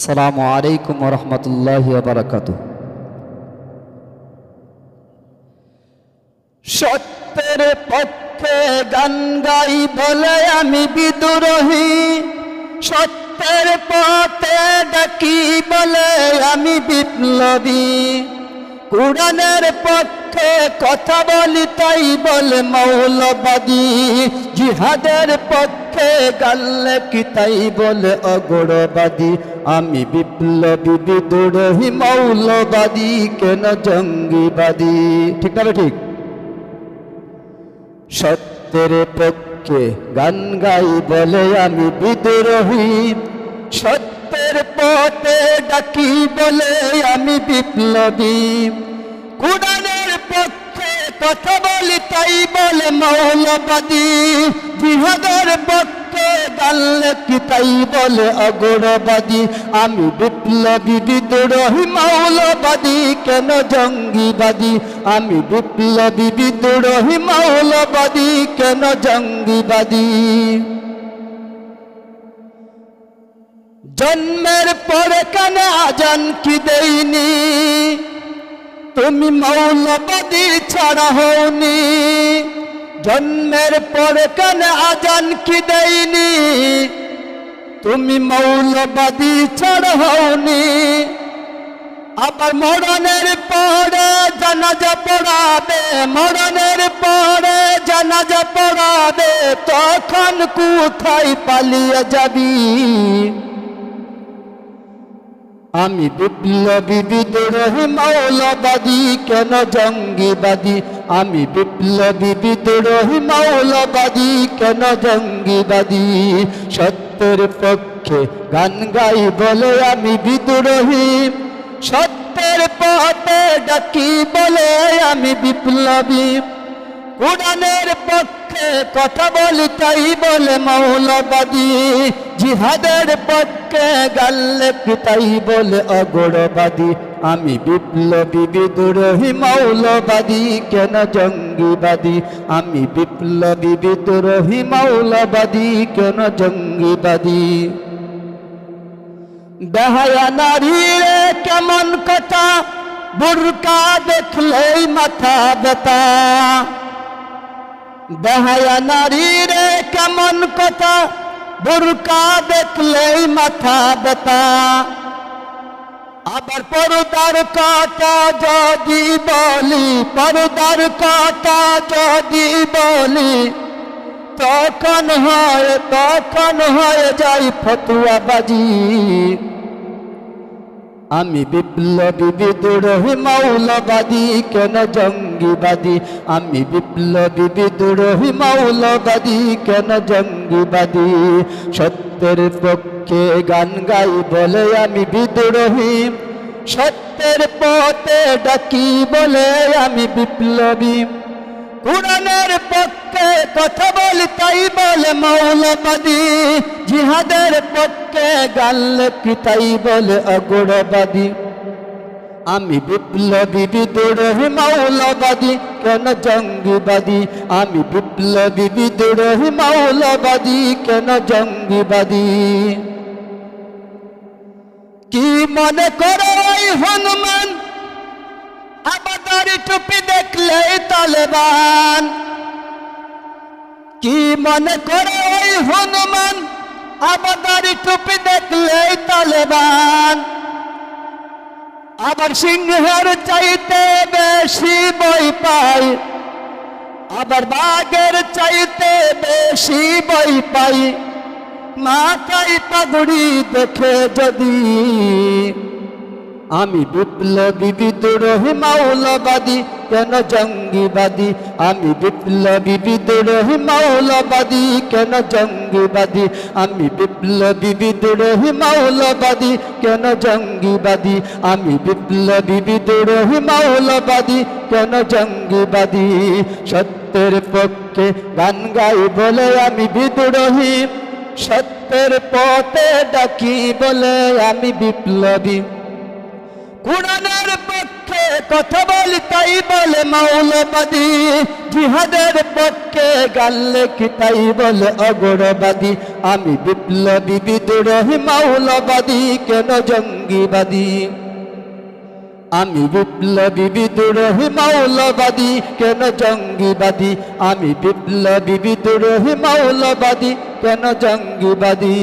আসসালামু আলাইকুম রহমতুল্লাহ বারাকাত সত্যের পক্ষে গান গাই বলে আমি বিদ্রোহী। সত্যের পথে ডাকি বলে আমি বিপ্লবী। কোরআনের পক্ষে কথা বলি তাই বলে মৌলবাদী। জিহাদের পক্ষে গাল্লে কি তাই বলে অগরবাদী আমি বিপ্লবী, বিদ্রোহী, মৌলবাদী, কেন জঙ্গিবাদী? ঠিক না ঠিক? সত্যের পক্ষে গান গাই বলে আমি বিদ্রোহী। সত্যের পথে ডাকি বলে আমি বিপ্লবী। কোরআনের পক্ষে কথা বলি তাই বলে মৌলবাদী। জিহাদের পক্ষে গাল্লে কি তাই বলে অগরবাদী। আমি বিপ্লবী বিদ্রোহী মৌলবাদী, কেন জঙ্গিবাদী? আমি বিপ্লবী বিদ্রোহী মৌলবাদী, কেন জঙ্গিবাদী? জন্মের পরে কেন আজান কি দেইনি? তুমি মৌলবাদী ছাড়া হওনি। জন্মের পরে কেন আজান কি দেইনি তুমি মৌলবাদী ছাড়া হওনি। আবার মরণের পরে জানাজা পড়াবে, মরণের পরে জানাজা পড়াবে, তখন কোথায় পালিয়ে যাবি? আমি বিপ্লবী বিদ্রোহী মৌলবাদী কেন জঙ্গিবাদী? আমি বিপ্লবী বিদ্রোহী মৌলবাদী কেন জঙ্গিবাদী? সত্যের পক্ষে গান গাই বলে আমি বিদ্রোহী। সত্যের পথে ডাকি বলে আমি বিপ্লবী। কোরআনের পক্ষে কথা বলি তাই বলে মৌলবাদী। জিহাদের পক্ষে গাল্লে তাই বলে অগরবাদী আমি বিপ্লবী বিদ্রোহী মৌলবাদী, কেন জঙ্গিবাদী? আমি বিপ্লবী বিদ্রোহী মৌলবাদী, কেন জঙ্গিবাদী? দেহায়া নারী রে কেমন কথা? বুরকা দেখলেই মাথা ব্যথা। দেহায়া নারী রে কেমন কথা? বুরকা দেখলেই মাথা ব্যথা। আবার পরদার কথা যদি বলি, পরদার কথা যদি বলি, তখন হয়, তখন হয়ে যাই ফতুয়াবাজি। আমি বিপ্লবী বিদ্রোহী মৌলবাদী কেন জঙ্গিবাদী? আমি বিপ্লবী বিদ্রোহী মৌলবাদী কেন জঙ্গিবাদী? সত্যের পক্ষে গান গাই বলে আমি বিদ্রোহী। সত্যের পথে ডাকি বলে আমি বিপ্লবী। কোরআনের পক্ষে কথা বলি, তাই বলে মৌলবাদী। জিহাদের পক্ষে গাল্লে কি, তাই বলে অগরবাদী আমি বিপ্লবী বিদ্রোহী মৌলবাদী, কেন জঙ্গিবাদী? আমি বিপ্লবী বিদ্রোহী মৌলবাদী, কেন জঙ্গিবাদী? কি মনে করো হনুমান? আবাদারি টুপি দেখলে তালেবান। কি মনে করে ওই হনুমান? আবাদারি টুপি দেখলে তালেবান। আবার সিংহের চাইতে বেশি বই পাই। আবার বাঘের চাইতে বেশি বই পাই। মাথায় পাগুড়ি দেখে যদি আমি বিপ্লবী বিদ্রোহী মৌলবাদী কেন জঙ্গিবাদী? আমি বিপ্লবী বিদ্রোহী মৌলবাদী কেন জঙ্গিবাদী? আমি বিপ্লবী বিদ্রোহী মৌলবাদী কেন জঙ্গিবাদী? আমি বিপ্লবী বিদ্রোহী মৌলবাদী কেন জঙ্গিবাদী? সত্যের পক্ষে গান গাই বলে আমি বিদ্রোহী, সত্যের পথে ডাকি বলে আমি বিপ্লবী। কোরআনের পক্ষে কথা বলি, তাই বলে মাওলাবাদী। জিহাদের পক্ষে গাল্লে কি তাই বলে অগরবাদী। আমি বিপ্লবী বিদ্রোহী মাওলাবাদী কেন জঙ্গিবাদী? আমি বিপ্লবী বিদ্রোহী মাওলাবাদী কেন জঙ্গিবাদী? আমি বিপ্লবী বিদ্রোহী মাওলাবাদী কেন জঙ্গিবাদী?